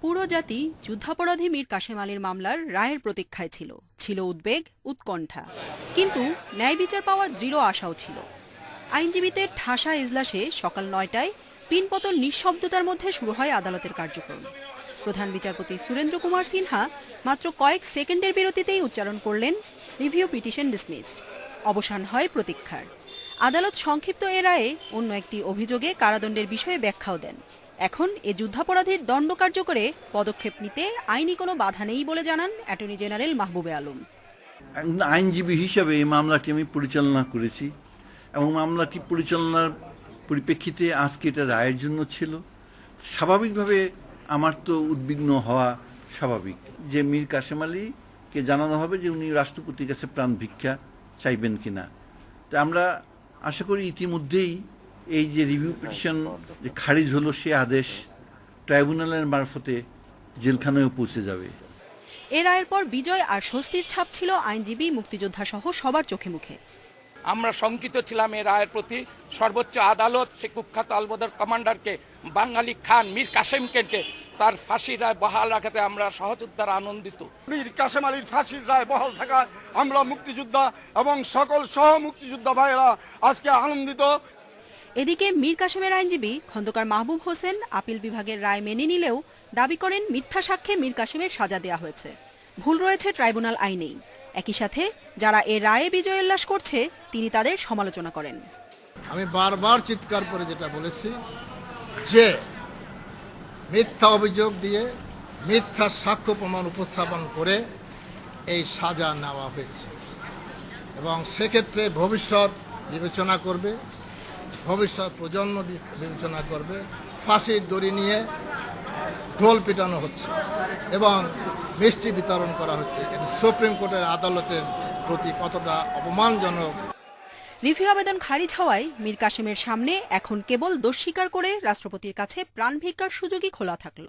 পুরো জাতি যুদ্ধাপরাধী মীর কাশেম আলীর মামলার রায়ের প্রতীক্ষায় ছিল। ছিল উদ্বেগ, উৎকণ্ঠা। কিন্তু ন্যায় বিচার পাওয়ার দৃঢ় আশাও ছিল। আইনজীবীদের ঠাসা ইজলাসে সকাল নয়টায় পিনপতন নিঃশব্দতার মধ্যে শুরু হয় আদালতের কার্যক্রম। প্রধান বিচারপতি সুরেন্দ্র কুমার সিনহা মাত্র কয়েক সেকেন্ডের বিরতিতেই উচ্চারণ করলেন, রিভিউ পিটিশন ডিসমিসড। অবসান হয় প্রতীক্ষার। আদালত সংক্ষিপ্ত এ রায়ে অন্য একটি অভিযোগে কারাদণ্ডের বিষয়ে ব্যাখ্যাও দেন। এখন এ যুদ্ধাপরাধীর দণ্ড কার্যকরে পদক্ষেপ নিতে আইনি কোনো বাধা নেই বলে জানান অ্যাটর্নি জেনারেল মাহবুবে আলম। আইনজীবী হিসাবে এই মামলাটি আমি পরিচালনা করেছি এবং মামলাটি পরিচালনার পরিপ্রেক্ষিতে আজকে এটা রায়ের জন্য ছিল। স্বাভাবিকভাবে আমার তো উদ্বিগ্ন হওয়া স্বাভাবিক যে মীর কাসেম আলীকে জানানো হবে যে উনি রাষ্ট্রপতির কাছে প্রাণ ভিক্ষা চাইবেন কিনা। তা আমরা আশা করি ইতিমধ্যেই এই যে রিভিউ পিটিশন যে খারিজ হলো সে আদেশ ট্রাইব্যুনালের মারফতে জেলখানায়ও পৌঁছে যাবে। এ রায়ের পর বিজয় আর স্বস্তির ছাপ ছিল আইনজীবী মুক্তিযোদ্ধা সহ সবার চোখে মুখে। আমরা শঙ্কিত ছিলাম এই রায়ের প্রতি। সর্বোচ্চ আদালত সে কুখ্যাত আলবদর কমান্ডারকে বাঙালি খান মীর কাসেমকে তার ফাঁসির রায় বহাল রাখাতে আমরা সহযোদ্ধার আনন্দিত। মীর কাসেম আলীর ফাঁসির রায় বহাল থাকায় আমরা মুক্তিযোদ্ধা এবং সকল সহ মুক্তিযোদ্ধা ভাইয়েরা আজকে আনন্দিত। এদিকে মীর কাসেমের আইনজীবী খন্দকার মাহবুব হোসেন আপিল বিভাগের রায় মেনে নিলেও দাবি করেন মিথ্যা সাক্ষ্যে মীর কাসেমের সাজা দেওয়া হয়েছে। ভুল রয়েছে ট্রাইব্যুনাল আইনেই। একই সাথে যারা এ রায়ে বিজয় উল্লাস করছে, তিনি তাদের সমালোচনা করেন। আমি বারবার চিৎকার করে যেটা বলেছি যে মিথ্যা অভিযোগ দিয়ে মিথ্যা সাক্ষ্য প্রমাণ উপস্থাপন করে এই সাজা নেওয়া হয়েছে। এবং সেক্ষেত্রে ভবিষ্যৎ বিবেচনা করবে ভবিষ্যৎ প্রজন্ম বিবেচনা করবে। ফাঁসির দড়ি নিয়ে ঢোল পিটানো হচ্ছে এবং মিষ্টি বিতরণ করা হচ্ছে। এটি সুপ্রিম কোর্টের আদালতের প্রতি কতটা অপমানজনক। রিভিউ আবেদন খারিজ হওয়ায় মীর কাসেমের সামনে এখন কেবল দোষ স্বীকার করে রাষ্ট্রপতির কাছে প্রাণ ভিক্ষার সুযোগই খোলা থাকল।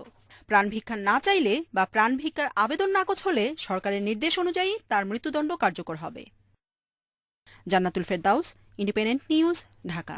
প্রাণ ভিক্ষা না চাইলে বা প্রাণ ভিক্ষার আবেদন নাকচ হলে সরকারের নির্দেশ অনুযায়ী তার মৃত্যুদণ্ড কার্যকর হবে। জান্নাতুল ফেরদাউস ইন্ডিপেন্ডেন্ট নিউজ ঢাকা